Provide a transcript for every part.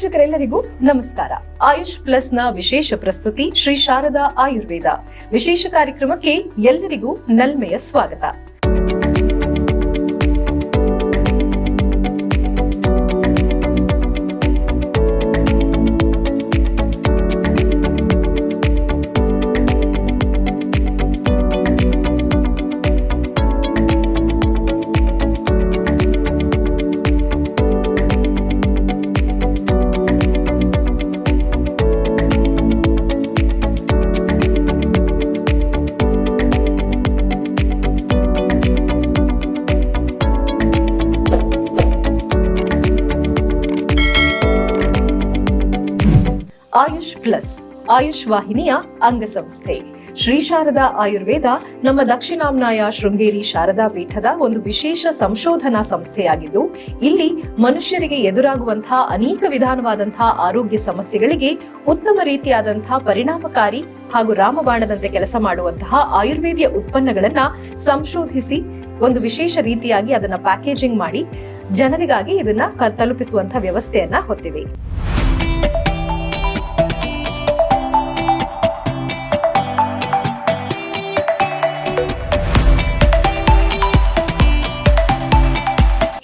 ವೀಕ್ಷಕರೆಲ್ಲರಿಗೂ ನಮಸ್ಕಾರ. ಆಯುಷ್ ಪ್ಲಸ್ನ ವಿಶೇಷ ಪ್ರಸ್ತುತಿ ಶ್ರೀ ಶಾರದಾ ಆಯುರ್ವೇದ. ವಿಶೇಷ ಕಾರ್ಯಕ್ರಮಕ್ಕೆ ಎಲ್ಲರಿಗೂ ನಲ್ಮೆಯ ಸ್ವಾಗತ. ಆಯುಷ್ ಪ್ಲಸ್, ಆಯುಷ್ ವಾಹಿನಿಯ ಅಂಗಸಂಸ್ಥೆ. ಶ್ರೀ ಶಾರದಾ ಆಯುರ್ವೇದ, ನಮ್ಮ ದಕ್ಷಿಣಾಮ್ನಾಯ ಶೃಂಗೇರಿ ಶಾರದಾ ಪೀಠದ ಒಂದು ವಿಶೇಷ ಸಂಶೋಧನಾ ಸಂಸ್ಥೆಯಾಗಿದ್ದು, ಇಲ್ಲಿ ಮನುಷ್ಯರಿಗೆ ಎದುರಾಗುವಂತಹ ಅನೇಕ ವಿಧಾನವಾದಂತಹ ಆರೋಗ್ಯ ಸಮಸ್ಯೆಗಳಿಗೆ ಉತ್ತಮ ರೀತಿಯಾದಂತಹ ಪರಿಣಾಮಕಾರಿ ಹಾಗೂ ರಾಮಬಾಣದಂತೆ ಕೆಲಸ ಮಾಡುವಂತಹ ಆಯುರ್ವೇದಿಯ ಉತ್ಪನ್ನಗಳನ್ನ ಸಂಶೋಧಿಸಿ, ಒಂದು ವಿಶೇಷ ರೀತಿಯಾಗಿ ಅದನ್ನ ಪ್ಯಾಕೇಜಿಂಗ್ ಮಾಡಿ, ಜನರಿಗಾಗಿ ಇದನ್ನ ತಲುಪಿಸುವಂತಹ ವ್ಯವಸ್ಥೆಯನ್ನ ಹೊತ್ತಿದೆ.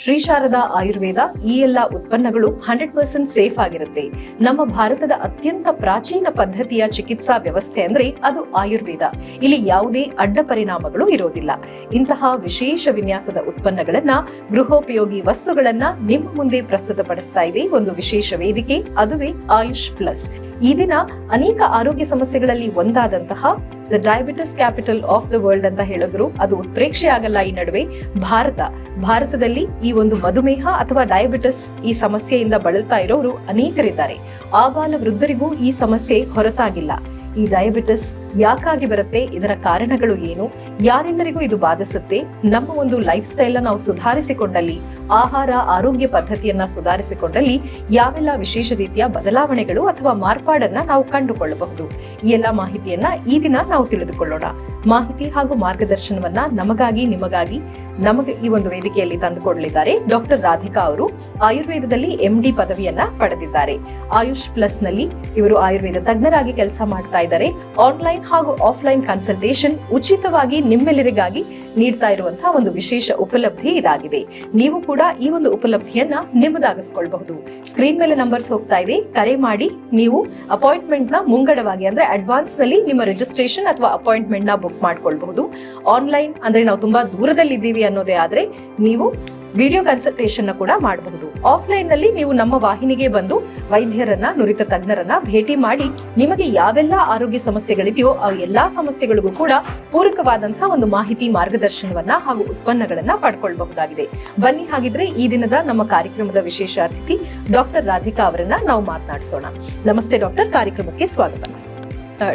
ಶ್ರೀ ಶಾರದಾ ಆಯುರ್ವೇದ ಈ ಎಲ್ಲಾ ಉತ್ಪನ್ನಗಳು ಹಂಡ್ರೆಡ್ ಪರ್ಸೆಂಟ್ ಸೇಫ್ ಆಗಿರುತ್ತೆ. ನಮ್ಮ ಭಾರತದ ಅತ್ಯಂತ ಪ್ರಾಚೀನ ಪದ್ಧತಿಯ ಚಿಕಿತ್ಸಾ ವ್ಯವಸ್ಥೆ ಅಂದ್ರೆ ಅದು ಆಯುರ್ವೇದ. ಇಲ್ಲಿ ಯಾವುದೇ ಅಡ್ಡ ಪರಿಣಾಮಗಳು ಇರೋದಿಲ್ಲ. ಇಂತಹ ವಿಶೇಷ ವಿನ್ಯಾಸದ ಉತ್ಪನ್ನಗಳನ್ನ ಗೃಹೋಪಯೋಗಿ ವಸ್ತುಗಳನ್ನ ನಿಮ್ಮ ಮುಂದೆ ಪ್ರಸ್ತುತಪಡಿಸ್ತಾ ಇದೆ ಒಂದು ವಿಶೇಷ ವೇದಿಕೆ, ಅದುವೇ ಆಯುಷ್ ಪ್ಲಸ್. ಈ ದಿನ ಅನೇಕ ಆರೋಗ್ಯ ಸಮಸ್ಯೆಗಳಲ್ಲಿ ಒಂದಾದಂತಹ the diabetes capital of the world ಅಂತ ಹೇಳಿದ್ರು. ಅದು ಉತ್ಪ್ರೇಕ್ಷೆ ಆಗಲ್ಲ ಈ ನಡುವೆ. ಭಾರತ, ಭಾರತದಲ್ಲಿ ಈ ಒಂದು ಮಧುಮೇಹ ಅಥವಾ ಡಯಾಬಿಟಿಸ್ ಈ ಸಮಸ್ಯೆಯಿಂದ ಬಳಲ್ತಾ ಇರೋರು ಅನೇಕರಿದ್ದಾರೆ. ಆಬಾಲ ವೃದ್ಧರಿಗೂ ಈ ಸಮಸ್ಯೆ ಹೊರತಾಗಿಲ್ಲ. ಈ ಡಯಾಬಿಟಿಸ್ ಯಾಕಾಗಿ ಬರುತ್ತೆ? ಇದರ ಕಾರಣಗಳು ಏನು? ಯಾರೆಲ್ಲರಿಗೂ ಇದು ಬಾಧಿಸುತ್ತೆ? ನಮ್ಮ ಒಂದು ಲೈಫ್ ಸ್ಟೈಲ್ ನಾವು ಸುಧಾರಿಸಿಕೊಂಡಲ್ಲಿ, ಆಹಾರ, ಆರೋಗ್ಯ ಪದ್ಧತಿಯನ್ನ ಸುಧಾರಿಸಿಕೊಂಡಲ್ಲಿ ಯಾವೆಲ್ಲ ವಿಶೇಷ ರೀತಿಯ ಬದಲಾವಣೆಗಳು ಅಥವಾ ಮಾರ್ಪಾಡನ್ನ ನಾವು ಕಂಡುಕೊಳ್ಳಬಹುದು? ಈ ಎಲ್ಲ ಮಾಹಿತಿಯನ್ನ ಈ ದಿನ ನಾವು ತಿಳಿದುಕೊಳ್ಳೋಣ. ಮಾಹಿತಿ ಹಾಗೂ ಮಾರ್ಗದರ್ಶನವನ್ನ ನಮಗಾಗಿ, ನಿಮಗಾಗಿ ನಮಗೆ ಈ ಒಂದು ವೇದಿಕೆಯಲ್ಲಿ ತಂದುಕೊಡಲಿದ್ದಾರೆ. ಡಾಕ್ಟರ್ ರಾಧಿಕಾ ಅವರು ಆಯುರ್ವೇದದಲ್ಲಿ ಎಂಡಿ ಪದವಿಯನ್ನ ಪಡೆದಿದ್ದಾರೆ. ಆಯುಷ್ ಪ್ಲಸ್ನಲ್ಲಿ ಇವರು ಆಯುರ್ವೇದ ತಜ್ಞರಾಗಿ ಕೆಲಸ ಮಾಡ್ತಾ ಇದ್ದಾರೆ. ಆನ್ಲೈನ್ ಹಾಗೂ ಆಫ್ಲೈನ್ ಕನ್ಸಲ್ಟೇಷನ್ ಉಚಿತವಾಗಿ ನಿಮ್ಮೆಲ್ಲರಿಗಾಗಿ ನೀಡ್ತಾ ಇರುವಂತಹ ಒಂದು ವಿಶೇಷ ಉಪಲಬ್ಧಿ ಇದಾಗಿದೆ. ನೀವು ಕೂಡ ಈ ಒಂದು ಉಪಲಬ್ಧಿಯನ್ನ ನಿಮ್ಮದಾಗಿಸ್ಕೊಳ್ಬಹುದು. ಸ್ಕ್ರೀನ್ ಮೇಲೆ ನಂಬರ್ಸ್ ಹೋಗ್ತಾ ಇದೆ. ಕರೆ ಮಾಡಿ. ನೀವು ಅಪಾಯಿಂಟ್ಮೆಂಟ್ನ ಮುಂಗಡವಾಗಿ, ಅಂದ್ರೆ ಅಡ್ವಾನ್ಸ್ನಲ್ಲಿ ನಿಮ್ಮ ರಿಜಿಸ್ಟ್ರೇಷನ್ ಅಥವಾ ಅಪಾಯಿಂಟ್ಮೆಂಟ್ನ ಬುಕ್ ಮಾಡ್ಕೊಳ್ಬಹುದು. ಆನ್ಲೈನ್ ಅಂದ್ರೆ ನಾವು ತುಂಬಾ ದೂರದಲ್ಲಿ ಇದ್ದೀವಿ ಅನ್ನೋದೇ ಆದ್ರೆ, ನೀವು ವಿಡಿಯೋ ಕನ್ಸಲ್ಟೇಷನ್ ಕೂಡ ಮಾಡಬಹುದು. ಆಫ್ಲೈನ್ನಲ್ಲಿ ನೀವು ನಮ್ಮ ವಾಹಿನಿಗೆ ಬಂದು ವೈದ್ಯರನ್ನ, ನುರಿತ ತಜ್ಞರನ್ನ ಭೇಟಿ ಮಾಡಿ ನಿಮಗೆ ಯಾವೆಲ್ಲ ಆರೋಗ್ಯ ಸಮಸ್ಯೆಗಳಿದೆಯೋ ಆ ಎಲ್ಲಾ ಸಮಸ್ಯೆಗಳಿಗೂ ಕೂಡ ಪೂರಕವಾದಂತಹ ಒಂದು ಮಾಹಿತಿ ಮಾರ್ಗದರ್ಶನವನ್ನ ಹಾಗೂ ಉತ್ಪನ್ನಗಳನ್ನ ಪಡ್ಕೊಳ್ಬಹುದಾಗಿದೆ. ಬನ್ನಿ ಹಾಗಿದ್ರೆ ಈ ದಿನದ ನಮ್ಮ ಕಾರ್ಯಕ್ರಮದ ವಿಶೇಷ ಅತಿಥಿ ಡಾಕ್ಟರ್ ರಾಧಿಕಾ ಅವರನ್ನ ನಾವು ಮಾತನಾಡಿಸೋಣ. ನಮಸ್ತೆ ಡಾಕ್ಟರ್, ಕಾರ್ಯಕ್ರಮಕ್ಕೆ ಸ್ವಾಗತ.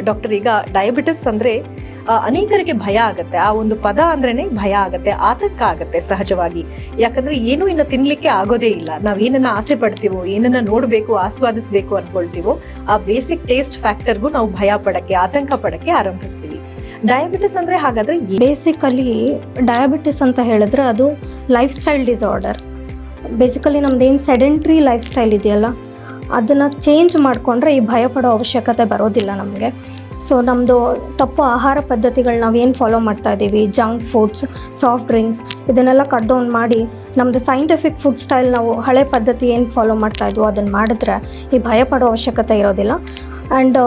ಡಾಕ್ಟರ್, ಈಗ ಡಯಾಬಿಟಿಸ್ ಅಂದ್ರೆ ಅನೇಕರಿಗೆ ಭಯ ಆಗತ್ತೆ. ಆ ಒಂದು ಪದ ಅಂದ್ರೇನೆ ಭಯ ಆಗತ್ತೆ ಆತಂಕ ಆಗತ್ತೆ ಸಹಜವಾಗಿ. ಯಾಕಂದ್ರೆ ಏನು ಇನ್ನು ತಿನ್ಲಿಕ್ಕೆ ಆಗೋದೇ ಇಲ್ಲ. ನಾವ್ ಏನನ್ನ ಆಸೆ ಪಡ್ತೀವೋ, ಏನನ್ನ ನೋಡ್ಬೇಕು, ಆಸ್ವಾದಿಸ್ಬೇಕು ಅನ್ಕೊಳ್ತೀವೋ, ಆ ಬೇಸಿಕ್ ಟೇಸ್ಟ್ ಫ್ಯಾಕ್ಟರ್ಗೂ ನಾವು ಭಯ ಪಡಕ್ಕೆ, ಆತಂಕ ಪಡಕ್ಕೆ ಆರಂಭಿಸ್ತೀವಿ. ಡಯಾಬಿಟಿಸ್ ಅಂದ್ರೆ ಹಾಗಾದ್ರೆ ಬೇಸಿಕಲಿ ಡಯಾಬಿಟಿಸ್ ಅಂತ ಹೇಳಿದ್ರೆ ಅದು ಲೈಫ್ ಸ್ಟೈಲ್ ಡಿಸಾರ್ಡರ್ ಬೇಸಿಕಲಿ ನಮ್ದೇನು ಸೆಡೆಂಟ್ರಿ ಲೈಫ್ ಸ್ಟೈಲ್ ಇದೆಯಲ್ಲ, ಅದನ್ನು ಚೇಂಜ್ ಮಾಡಿಕೊಂಡ್ರೆ ಈ ಭಯ ಪಡೋ ಅವಶ್ಯಕತೆ ಬರೋದಿಲ್ಲ ನಮಗೆ. ಸೊ ನಮ್ಮದು ತಪ್ಪು ಆಹಾರ ಪದ್ಧತಿಗಳು ನಾವು ಏನು ಫಾಲೋ ಮಾಡ್ತಾ ಇದ್ದೀವಿ ಜಂಕ್ ಫುಡ್ಸ್ ಸಾಫ್ಟ್ ಡ್ರಿಂಕ್ಸ್ ಇದನ್ನೆಲ್ಲ ಕಟ್ ಡೌನ್ ಮಾಡಿ ನಮ್ಮದು ಸೈಂಟಿಫಿಕ್ ಫುಡ್ ಸ್ಟೈಲ್ ನಾವು ಹಳೆ ಪದ್ಧತಿ ಏನು ಫಾಲೋ ಮಾಡ್ತಾ ಇದ್ವು ಅದನ್ನು ಮಾಡಿದ್ರೆ ಈ ಭಯಪಡೋ ಅವಶ್ಯಕತೆ ಇರೋದಿಲ್ಲ and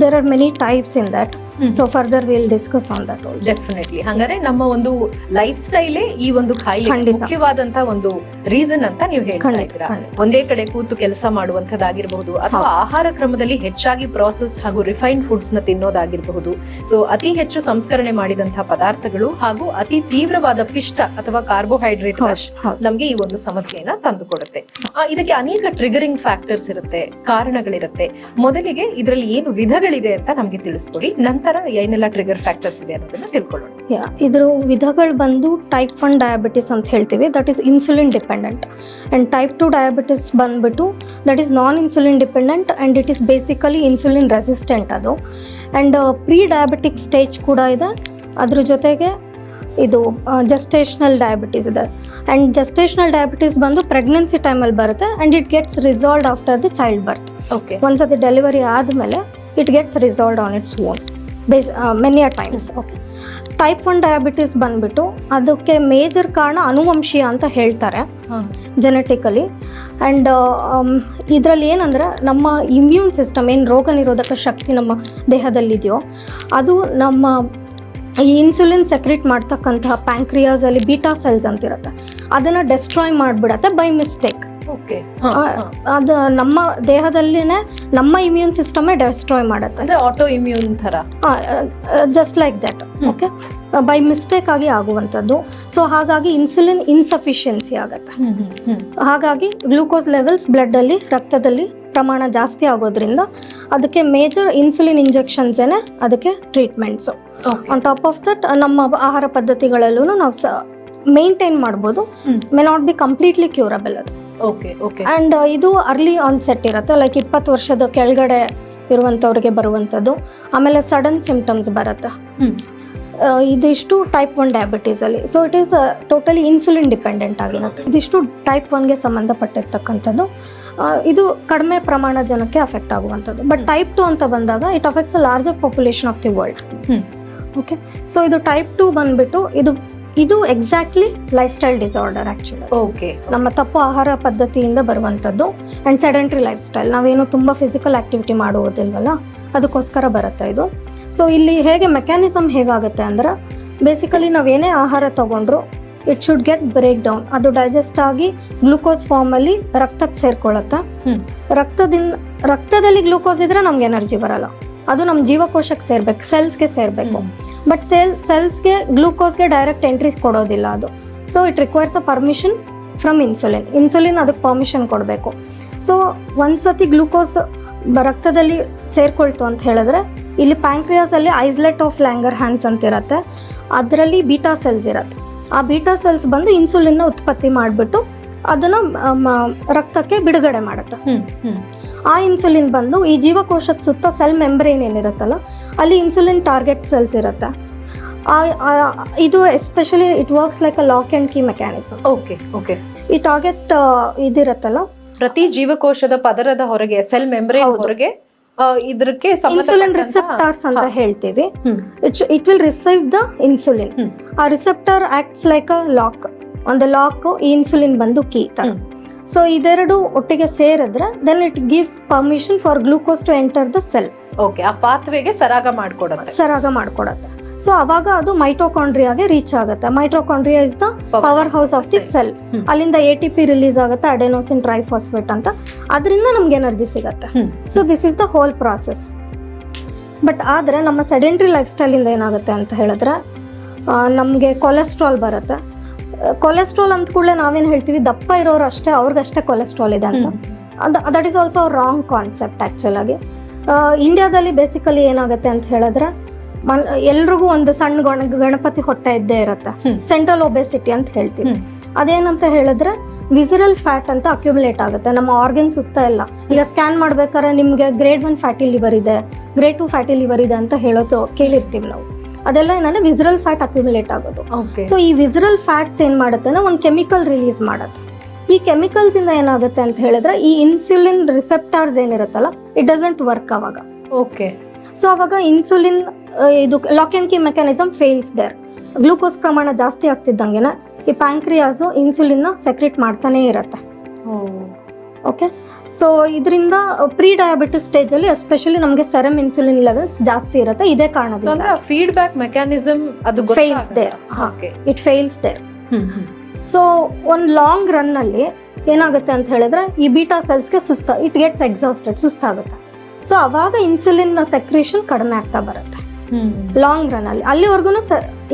there are many types in that. So further will discuss on that definitely ಹಂಗಾರೆ ನಮ್ಮ ಒಂದು ಲೈಫ್ ಸ್ಟೈಲೇ ಈ ಒಂದು ಕಾಯಿಲೆ ಮುಖ್ಯವಾದಂತಹ ಮುಖ್ಯವಾದಂತ ಒಂದು ರೀಸನ್ ಅಂತ ನೀವು ಹೇಳ್ತಾ ಇದ್ದೀರಾ. ಒಂದೇ ಕಡೆ ಕೂತು ಕೆಲಸ ಮಾಡುವಂತದ್ದಾಗಿರಬಹುದು ಅಥವಾ ಆಹಾರ ಕ್ರಮದಲ್ಲಿ ಹೆಚ್ಚಾಗಿ ಪ್ರಾಸೆಸ್ಡ್ ಹಾಗೂ ರಿಫೈನ್ಡ್ ಫುಡ್ಸ್ನ ತಿನ್ನೋದಾಗಿರಬಹುದು. ಸೊ ಅತಿ ಹೆಚ್ಚು ಸಂಸ್ಕರಣೆ ಮಾಡಿದಂತಹ ಪದಾರ್ಥಗಳು ಹಾಗೂ ಅತಿ ತೀವ್ರವಾದ ಪಿಷ್ಟ ಅಥವಾ ಕಾರ್ಬೋಹೈಡ್ರೇಟ್ ನಮ್ಗೆ ಈ ಒಂದು ಸಮಸ್ಯೆಯನ್ನ ತಂದುಕೊಡುತ್ತೆ. ಕೊಡುತ್ತೆ ಇದಕ್ಕೆ ಅನೇಕ ಟ್ರಿಗರಿಂಗ್ ಫ್ಯಾಕ್ಟರ್ಸ್ ಇರುತ್ತೆ ಕಾರಣಗಳಿರುತ್ತೆ. ಮೊದಲಿಗೆ ಇದರಲ್ಲಿ ಏನು ವಿಧಗಳಿದೆ ಅಂತ ನಮ್ಗೆ ತಿಳಿಸ್ಕೊಡಿ ನಂತರ ಏನೆಲ್ಲ ಟ್ರಿಗರ್ ಫ್ಯಾಕ್ಟರ್ಸ್ ಇದೆ ಅನ್ನೋದನ್ನ ತಿಳ್ಕೊಳ್ಳೋಣ. ಇದ್ರ ವಿಧಗಳು ಬಂದು ಟೈಪ್ ಒನ್ ಡಯಾಬಿಟಿಸ್ ಅಂತ ಹೇಳ್ತೀವಿ. That is insulin dependent and type two diabetes ಬಂದ್ಬಿಟ್ಟು that is non insulin dependent and it is basically insulin resistant ಅದು. ಆ್ಯಂಡ್ ಪ್ರೀ ಡಯಾಬಿಟಿಕ್ ಸ್ಟೇಜ್ ಕೂಡ ಇದೆ. ಅದ್ರ ಜೊತೆಗೆ ಇದು ಜಸ್ಟೇಷನಲ್ ಡಯಾಬಿಟೀಸ್ ಇದೆ. ಆ್ಯಂಡ್ ಜಸ್ಟೇಷನಲ್ ಡಯಾಬಿಟೀಸ್ ಬಂದು ಪ್ರೆಗ್ನೆನ್ಸಿ ಟೈಮಲ್ಲಿ ಬರುತ್ತೆ and it gets resolve after the child birth okay ಒಂದ್ಸತಿ ಡೆಲಿವರಿ ಆದಮೇಲೆ it gets resolve on its own base many a times okay type one diabetes ಬಂದ್ಬಿಟ್ಟು ಅದಕ್ಕೆ ಮೇಜರ್ ಕಾರಣ ಅನುವಂಶೀಯ ಅಂತ ಹೇಳ್ತಾರೆ ಜೆನೆಟಿಕಲಿ ಆ್ಯಂಡ್ ಇದರಲ್ಲಿ ಏನಂದರೆ ನಮ್ಮ ಇಮ್ಯೂನ್ ಸಿಸ್ಟಮ್ ಏನು ರೋಗ ನಿರೋಧಕ ಶಕ್ತಿ ನಮ್ಮ ದೇಹದಲ್ಲಿದೆಯೋ ಅದು ನಮ್ಮ ಈ ಇನ್ಸುಲಿನ್ ಸೆಕ್ರೆಟ್ ಮಾಡ್ತಕ್ಕಂತಹ ಪ್ಯಾಂಕ್ರಿಯಾಸಲ್ಲಿ ಬೀಟಾ ಸೆಲ್ಸ್ ಅಂತಿರುತ್ತೆ. ಅದನ್ನು ಡೆಸ್ಟ್ರಾಯ್ ಮಾಡಿಬಿಡತ್ತೆ ಬೈ ಮಿಸ್ಟೇಕ್ ಅದು ನಮ್ಮ ದೇಹದಲ್ಲಿನೇ ನಮ್ಮ ಇಮ್ಯೂನ್ ಸಿಸ್ಟಮೇ ಡೆಸ್ಟ್ರಾಯ್ ಮಾಡುತ್ತೆ. ಅಂದ್ರೆ ಆಟೋ ಇಮ್ಯೂನ್ ತರ just like that okay by mistake ಆಗಿ ಆಗುವಂಥದ್ದು. ಸೊ ಹಾಗಾಗಿ ಇನ್ಸುಲಿನ್ ಇನ್ಸಫಿಷಿಯನ್ಸಿ ಆಗುತ್ತೆ. ಹಾಗಾಗಿ ಗ್ಲೂಕೋಸ್ ಲೆವೆಲ್ಸ್ ಬ್ಲಡ್ಡಲ್ಲಿ ರಕ್ತದಲ್ಲಿ ಪ್ರಮಾಣ ಜಾಸ್ತಿ ಆಗೋದ್ರಿಂದ ಅದಕ್ಕೆ ಮೇಜರ್ ಇನ್ಸುಲಿನ್ ಇಂಜೆಕ್ಷನ್ಸ್ ಏನೇ ಅದಕ್ಕೆ treatments on top of that ನಮ್ಮ ಆಹಾರ ಪದ್ಧತಿಗಳಲ್ಲೂ ನಾವು ಸ ಮೇಂಟೈನ್ ಮಾಡ್ಬೋದು. May not be completely curable ಅದು. ಓಕೆ ಓಕೆ ಅಂಡ್ ಇದು ಅರ್ಲಿ ಆನ್ಸೆಟ್ ಇರುತ್ತೆ ಲೈಕ್ ಇಪ್ಪತ್ತು ವರ್ಷದ ಕೆಳಗಡೆ ಇರುವಂಥವ್ರಿಗೆ ಬರುವಂಥದ್ದು. ಆಮೇಲೆ ಸಡನ್ ಸಿಂಪ್ಟಮ್ಸ್ ಬರುತ್ತೆ. ಇದಿಷ್ಟು type one ಡಯಾಬಿಟೀಸಲ್ಲಿ so it is totally insulin dependent ಆಗಿರುತ್ತೆ. ಇದಿಷ್ಟು ಟೈಪ್ ಒನ್ಗೆ ಸಂಬಂಧಪಟ್ಟಿರ್ತಕ್ಕಂಥದ್ದು. ಇದು ಕಡಿಮೆ ಪ್ರಮಾಣ ಜನಕ್ಕೆ ಅಫೆಕ್ಟ್ ಆಗುವಂಥದ್ದು. ಬಟ್ ಟೈಪ್ ಟು ಅಂತ ಬಂದಾಗ it affects a larger population of the world. Okay so ಇದು ಟೈಪ್ ಟು ಬಂದ್ಬಿಟ್ಟು ಇದು ಇದು exactly lifestyle disorder actually okay ನಮ್ಮ ತಪ್ಪು ಆಹಾರ ಪದ್ಧತಿಯಿಂದ ಬರುವಂಥದ್ದು ಆ್ಯಂಡ್ ಸೆಡೆಂಟ್ರಿ ಲೈಫ್ ಸ್ಟೈಲ್ ನಾವೇನು ತುಂಬ ಫಿಸಿಕಲ್ ಆಕ್ಟಿವಿಟಿ ಮಾಡುವುದಿಲ್ವಲ್ಲ ಅದಕ್ಕೋಸ್ಕರ ಬರುತ್ತೆ ಇದು. ಸೊ ಇಲ್ಲಿ ಹೇಗೆ ಮೆಕ್ಯಾನಿಸಮ್ ಹೇಗಾಗುತ್ತೆ ಅಂದ್ರೆ ಬೇಸಿಕಲಿ ನಾವೇನೇ ಆಹಾರ ತಗೊಂಡ್ರು it should get break down ಅದು ಡೈಜೆಸ್ಟ್ ಆಗಿ ಗ್ಲೂಕೋಸ್ ಫಾರ್ಮಲ್ಲಿ ರಕ್ತಕ್ಕೆ ಸೇರ್ಕೊಳ್ಳುತ್ತೆ. ರಕ್ತದಿಂದ ರಕ್ತದಲ್ಲಿ ಗ್ಲೂಕೋಸ್ ಇದ್ರೆ ನಮ್ಗೆ ಎನರ್ಜಿ ಬರಲ್ಲ. ಅದು ನಮ್ಮ ಜೀವಕೋಶಕ್ಕೆ ಸೇರ್ಬೇಕು ಸೆಲ್ಸ್ಗೆ ಸೇರಬೇಕು. ಬಟ್ ಸೆಲ್ ಸೆಲ್ಸ್ಗೆ ಗ್ಲೂಕೋಸ್ಗೆ ಡೈರೆಕ್ಟ್ ಎಂಟ್ರೀಸ್ ಕೊಡೋದಿಲ್ಲ ಅದು. So it requires a permission from insulin insulin ಅದಕ್ಕೆ ಪರ್ಮಿಷನ್ ಕೊಡಬೇಕು. ಸೊ ಒಂದ್ಸತಿ ಗ್ಲೂಕೋಸ್ ರಕ್ತದಲ್ಲಿ ಸೇರ್ಕೊಳ್ತು ಅಂತ ಹೇಳಿದ್ರೆ, ಇಲ್ಲಿ ಪ್ಯಾಂಕ್ರಿಯಾಸಲ್ಲಿ ಐಸ್ಲೆಟ್ ಆಫ್ ಲ್ಯಾಂಗರ್ ಹ್ಯಾಂಡ್ಸ್ ಅಂತ ಇರುತ್ತೆ. ಅದರಲ್ಲಿ ಬೀಟಾ ಸೆಲ್ಸ್ ಇರುತ್ತೆ. ಆ ಬೀಟಾ ಸೆಲ್ಸ್ ಬಂದು ಇನ್ಸುಲಿನ್ನ ಉತ್ಪತ್ತಿ ಮಾಡಿಬಿಟ್ಟು ಅದನ್ನು ರಕ್ತಕ್ಕೆ ಬಿಡುಗಡೆ ಮಾಡುತ್ತೆ. ಆ ಇನ್ಸುಲಿನ್ ಬಂದು ಈ ಜೀವಕೋಶದ ಸುತ್ತ ಸೆಲ್ ಮೆಂಬ್ರೇನ್ ಏನಿರುತ್ತಲ್ಲ ಅಲ್ಲಿ ಇನ್ಸುಲಿನ್ ಟಾರ್ಗೆಟ್ ಸೆಲ್ಸ್ ಇರುತ್ತೆ ಇದು especially it works like a lock and key mechanism okay okay ಈ ಟಾರ್ಗೆಟ್ ಇದಿರತ್ತಲ್ಲ ಪ್ರತಿ ಜೀವಕೋಶದ ಪದರದ ಹೊರಗೆ ಸೆಲ್ ಮೆಂಬ್ರೇನ್. ಹೊರಗೆ ಇದಕ್ಕೆ ಇನ್ಸುಲಿನ್ ರಿಸೆಪ್ಟಾರ್ಸ್ ಅಂತ. ಹೇಳ್ತೀವಿ ಹ್ಮ್. It will receive the insulin ಆ receptor acts like a lock ಒಂದು ಲಾಕ್ ಈ ಇನ್ಸುಲಿನ್ ಬಂದು ಕೀ ತರ. ಸೊ ಇದೆರಡು ಒಟ್ಟಿಗೆ ಸೇರಿದ್ರೆ then it gives permission for glucose to enter the cell okay ಆ ಪಾತ್ವೆಗೆ ಸರಾಗ ಮಾಡ್ಕೊಡತ್ತೆ. ಸರಾಗ ಮಾಡ್ಕೊಡತ್ತೆ. ಸೊ ಅವಾಗ ಅದು ಮೈಟೋಕಾಂಡ್ರಿಯಾಗೆ ರೀಚ್ ಆಗುತ್ತೆ. Mitochondria is the powerhouse of the cell. ಅಲ್ಲಿಂದ ಎ ಟಿ ಪಿ ರಿಲೀಸ್ ಆಗುತ್ತೆ ಅಡೆನೋಸಿನ್ ಟ್ರೈಫಾಸ್ಫೇಟ್ ಅಂತ. ಅದರಿಂದ ನಮ್ಗೆ ಎನರ್ಜಿ ಸಿಗತ್ತೆ. So this is the whole process but ಆದರೆ ನಮ್ಮ ಸೆಡೆಂಟ್ರಿ ಲೈಫ್ ಸ್ಟೈಲಿಂದ ಏನಾಗುತ್ತೆ ಅಂತ ಹೇಳಿದ್ರೆ ನಮಗೆ ಕೊಲೆಸ್ಟ್ರಾಲ್ ಬರುತ್ತೆ. ಕೊಲೆಸ್ಟ್ರಾಲ್ ಅಂತ ಕೂಡಲೇ ನಾವೇನು ಹೇಳ್ತೀವಿ ದಪ್ಪ ಇರೋರು ಅಷ್ಟೇ ಅವ್ರಿಗಷ್ಟೇ ಕೊಲೆಸ್ಟ್ರಾಲ್ ಇದೆ ಅಂತ. That is also wrong concept ಆ್ಯಕ್ಚುಲಾಗಿ ಇಂಡಿಯಾದಲ್ಲಿ ಬೇಸಿಕಲಿ ಏನಾಗುತ್ತೆ ಅಂತ ಹೇಳಿದ್ರೆ ಮನ್ ಎಲ್ರಿಗೂ ಒಂದು ಸಣ್ಣ ಗಣ ಗಣಪತಿ ಹೊಟ್ಟೆ ಇದ್ದೇ ಇರುತ್ತೆ. ಸೆಂಟ್ರಲ್ ಒಬೆಸಿಟಿ ಅಂತ ಹೇಳ್ತೀವಿ. ಅದೇನಂತ ಹೇಳಿದ್ರೆ ವಿಸಿರಲ್ ಫ್ಯಾಟ್ ಅಂತ ಅಕ್ಯುಮುಲೇಟ್ ಆಗುತ್ತೆ. ನಮ್ಮ ಆರ್ಗನ್ ಸುತ್ತ ಎಲ್ಲ. ಈಗ ಸ್ಕ್ಯಾನ್ ಮಾಡ್ಬೇಕಾದ್ರೆ ನಿಮಗೆ ಗ್ರೇಡ್ ಒನ್ ಫ್ಯಾಟಿ ಲಿವರ್ ಇದೆ ಗ್ರೇಡ್ ಟು ಫ್ಯಾಟಿ ಲಿವರ್ ಇದೆ ಅಂತ ಹೇಳೋದು ಕೇಳಿರ್ತೀವಿ ನಾವು. ಅದೆಲ್ಲ ಏನಂದ್ರೆ ವಿಸರಲ್ ಫ್ಯಾಟ್ ಅಕ್ಯುಮುಲೇಟ್ ಆಗೋದು. ಸೊ ಈ ವಿಸರಲ್ ಫ್ಯಾಟ್ಸ್ ಏನ್ ಮಾಡುತ್ತೆ ಅಂದ್ರೆ ಒಂದು ಕೆಮಿಕಲ್ ರಿಲೀಸ್ ಮಾಡುತ್ತೆ. ಈ ಕೆಮಿಕಲ್ಸ್ ಇಂದ ಏನಾಗುತ್ತೆ ಅಂತ ಹೇಳಿದ್ರೆ ಈ ಇನ್ಸುಲಿನ್ ರಿಸೆಪ್ಟಾರ್ಸ್ ಏನಿರುತ್ತಲ್ಲ ಇಟ್ ಡಸಂಟ್ ವರ್ಕ್ ಅವಾಗ. ಓಕೆ ಸೊ ಅವಾಗ ಇನ್ಸುಲಿನ್ ಇದು lock and key mechanism fails there glucose ಪ್ರಮಾಣ ಜಾಸ್ತಿ ಆಗ್ತಿದ್ದಂಗೆನ ಈ ಪ್ಯಾಂಕ್ರಿಯಾಸು ಇನ್ಸುಲಿನ್ನ ಸೆಕ್ರೆಟ್ ಮಾಡ್ತಾನೆ ಇರುತ್ತೆ. ಓಕೆ ಸೊ ಇದರಿಂದ ಪ್ರೀ ಡಯಾಬಿಟಿಸ್ ಸ್ಟೇಜ್ ಅಲ್ಲಿ ಎಸ್ಪೆಷಲಿ ನಮಗೆ ಸೆರಮ್ ಇನ್ಸುಲಿನ್ ಲೆವೆಲ್ಸ್ ಜಾಸ್ತಿ ಇರುತ್ತೆ. ಇದೇ ಕಾರಣ ಕಾರಣದಿಂದ ಫೀಡ್ಬ್ಯಾಕ್ ಮೆಕ್ಯಾನಿಸಮ್ ಅದು fails there okay it fails there so ಒಂದು ಲಾಂಗ್ ರನ್ ಅಲ್ಲಿ ಏನಾಗುತ್ತೆ ಅಂತ ಹೇಳಿದ್ರೆ ಈ ಬೀಟಾ ಸೆಲ್ಸ್ಗೆ ಸುಸ್ತ ಇಟ್ ಗೆಟ್ಸ್ ಎಕ್ಸಾಸ್ಟೆಡ್ ಸುಸ್ತಾಗುತ್ತೆ. ಸೊ ಅವಾಗ ಇನ್ಸುಲಿನ್ ಸೆಕ್ರೇಷನ್ ಕಡಿಮೆ ಆಗ್ತಾ ಬರುತ್ತೆ. ಲಾಂಗ್ ರನ್ ಅಲ್ಲಿ. ಅಲ್ಲಿವರೆಗೂ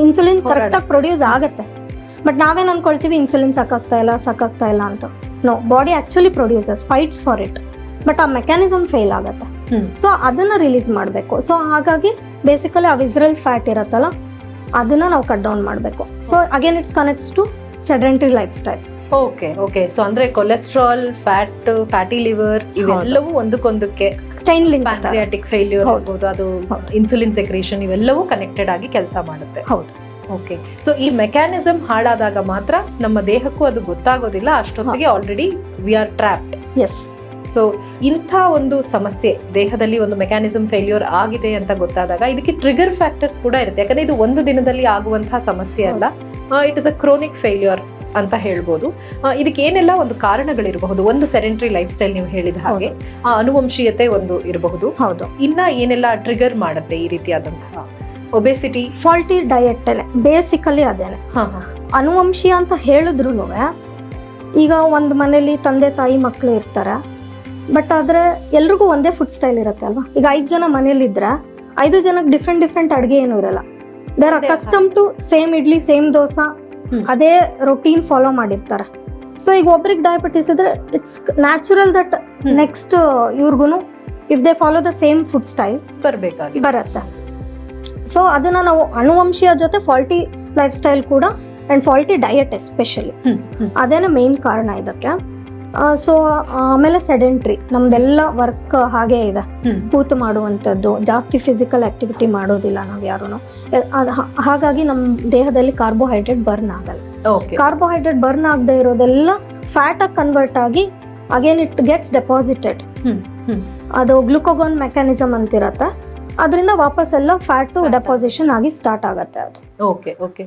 ಇನ್ಸುಲಿನ್. ಕರೆಕ್ಟಾಗಿ ಪ್ರೊಡ್ಯೂಸ್ ಆಗುತ್ತೆ. ಬಟ್ ನಾವೇನು ಅನ್ಕೊಳ್ತೀವಿ? ಇನ್ಸುಲಿನ್ ಸಾಕಾಗ್ತಾ ಇಲ್ಲ ಸಾಕಾಗ್ತಾ ಇಲ್ಲ ಅಂತ. No body actually produces fights for it but ಆ ಮೆಕ್ಯಾನಿಸಮ್ ಫೇಲ್ ಆಗುತ್ತೆ. ಸೊ ಅದನ್ನ ರಿಲೀಸ್ ಮಾಡಬೇಕು. ಸೊ ಹಾಗಾಗಿ ಬೇಸಿಕಲಿ ಆ ವಿಸ್ರಲ್ ಫ್ಯಾಟ್ ಇರತ್ತಲ್ಲ ಅದನ್ನ ನಾವು ಕಟ್ ಡೌನ್ ಮಾಡಬೇಕು. So again it's connects to sedentary lifestyle okay okay so ಅಂದ್ರೆ ಕೊಲೆಸ್ಟ್ರಾಲ್ ಫ್ಯಾಟ್ ಫ್ಯಾಟಿ ಲಿವರ್ ಇವೆಲ್ಲವೂ ಒಂದಕ್ಕೊಂದಕ್ಕೆ ಚೈನ್ ಲಿಂಕ್ ಪ್ಯಾಂಕ್ರಿಯಾಟಿಕ್ ಫೇಲ್ಯೂರ್. ಆಗ್ಬೋದು ಅದು ಇನ್ಸುಲಿನ್ ಸೆಕ್ರೇಷನ್ ಇವೆಲ್ಲವೂ ಕನೆಕ್ಟೆಡ್ ಆಗಿ ಕೆಲಸ ಮಾಡುತ್ತೆ. ಹೌದು. ಓಕೆ ಸೊ ಈ ಮೆಕ್ಯಾನಿಸಮ್ ಹಾಳಾದಾಗ ಮಾತ್ರ ನಮ್ಮ ದೇಹಕ್ಕೂ ಅದು ಗೊತ್ತಾಗೋದಿಲ್ಲ. ಅಷ್ಟೊತ್ತಿಗೆ already we are trapped yes so ಇಂಥ ಒಂದು ಸಮಸ್ಯೆ ದೇಹದಲ್ಲಿ ಒಂದು ಮೆಕ್ಯಾನಿಸಮ್ ಫೇಲ್ಯೂರ್ ಆಗಿದೆ ಅಂತ ಗೊತ್ತಾದಾಗ ಇದಕ್ಕೆ ಟ್ರಿಗರ್ ಫ್ಯಾಕ್ಟರ್ಸ್ ಕೂಡ ಇರುತ್ತೆ. ಯಾಕಂದ್ರೆ ಇದು ಒಂದು ದಿನದಲ್ಲಿ ಆಗುವಂತಹ ಸಮಸ್ಯೆ ಅಲ್ಲ. It is a chronic failure ಅಂತ ಹೇಳ್ಬೋದು. ಇದಕ್ಕೆ ಏನೆಲ್ಲ ಒಂದು ಕಾರಣಗಳಿರಬಹುದು? ಒಂದು ಸೆಡೆಂಟ್ರಿ ಲೈಫ್ ಸ್ಟೈಲ್ ನೀವು ಹೇಳಿದ ಹಾಗೆ. ಆ, ಅನುವಂಶೀಯತೆ ಒಂದು ಇರಬಹುದು. ಹೌದು. ಇನ್ನ ಏನೆಲ್ಲ ಟ್ರಿಗರ್ ಮಾಡುತ್ತೆ ಈ ರೀತಿಯಾದಂತಹ? ಒಬೆಸಿಟಿ ಫಾಲ್ಟಿ ಡಯಟ್ ಬೇಸಿಕಲಿ ಅದೇನೆ. ಅನುವಂಶೀಯ ಅಂತ ಹೇಳಿದ್ರು ಈಗ ಒಂದ್ ಮನೇಲಿ ತಂದೆ ತಾಯಿ ಮಕ್ಕಳು ಇರ್ತಾರೆ ಬಟ್ ಆದ್ರೆ ಎಲ್ರಿಗೂ ಒಂದೇ ಫುಡ್ ಸ್ಟೈಲ್ ಇರತ್ತೆ ಅಲ್ವಾ? ಈಗ ಐದ್ ಜನ ಮನೇಲಿದ್ರೆ ಐದು ಜನಕ್ಕೆ ಡಿಫ್ರೆಂಟ್ ಡಿಫ್ರೆಂಟ್ ಅಡುಗೆ ಏನು ಇರಲ್ಲ. They are accustom to same idli same dosa. ಅದೇ ರೊಟೀನ್ ಫಾಲೋ ಮಾಡಿರ್ತಾರೆ. ಸೊ ಈಗ ಒಬ್ರಿಗೆ ಡಯಾಬಿಟಿಸ್ ಇದ್ರೆ ಇಟ್ಸ್ ನ್ಯಾಚುರಲ್ ದಟ್. ನೆಕ್ಸ್ಟ್ ಇವ್ರಿಗೂ if they follow the same food style ಬರಬೇಕಾಗಿ ಬರುತ್ತೆ. ಸೊ ಅದನ್ನ ನಾವು ಅನುವಂಶೀಯ ಜೊತೆ ಫಾಲ್ಟಿ ಲೈಫ್ ಸ್ಟೈಲ್ ಕೂಡ ಅಂಡ್ ಫಾಲ್ಟಿ ಡಯಟ್ ಎಸ್ಪೆಷಲಿ ಅದೇನ ಮೇನ್ ಕಾರಣ ಇದಕ್ಕೆ. ಸೊ ಆಮೇಲೆ ಸೆಡೆಂಟ್ರಿ ನಮ್ದೆಲ್ಲ ವರ್ಕ್ ಹಾಗೆ ಇದೆ. ಕೂತು ಮಾಡುವಂಥದ್ದು. ಜಾಸ್ತಿ ಫಿಸಿಕಲ್ ಆಕ್ಟಿವಿಟಿ ಮಾಡೋದಿಲ್ಲ ನಾವು ಯಾರು ಹಾಗಾಗಿ ನಮ್ಮ ದೇಹದಲ್ಲಿ ಕಾರ್ಬೋಹೈಡ್ರೇಟ್ ಬರ್ನ್ ಆಗಲ್ಲ. ಓಕೆ ಕಾರ್ಬೋಹೈಡ್ರೇಟ್ ಬರ್ನ್ ಆಗದೆ ಇರೋದೆಲ್ಲ ಫ್ಯಾಟ್ ಆಗಿ ಕನ್ವರ್ಟ್ ಆಗಿ ಅಗೇನ್ ಇಟ್ ಗೆಟ್ಸ್ ಡೆಪಾಸಿಟೆಡ್ ಅದು ಗ್ಲುಕೋಗೋನ್ ಮೆಕ್ಯಾನಿಸಮ್ ಅಂತಿರತ್ತೆ. ಅದರಿಂದ ವಾಪಸ್ ಎಲ್ಲ ಫ್ಯಾಟ್. ಡೆಪಾಸಿಷನ್ ಆಗಿ ಸ್ಟಾರ್ಟ್ ಆಗುತ್ತೆ ಅದು ಓಕೆ ಓಕೆ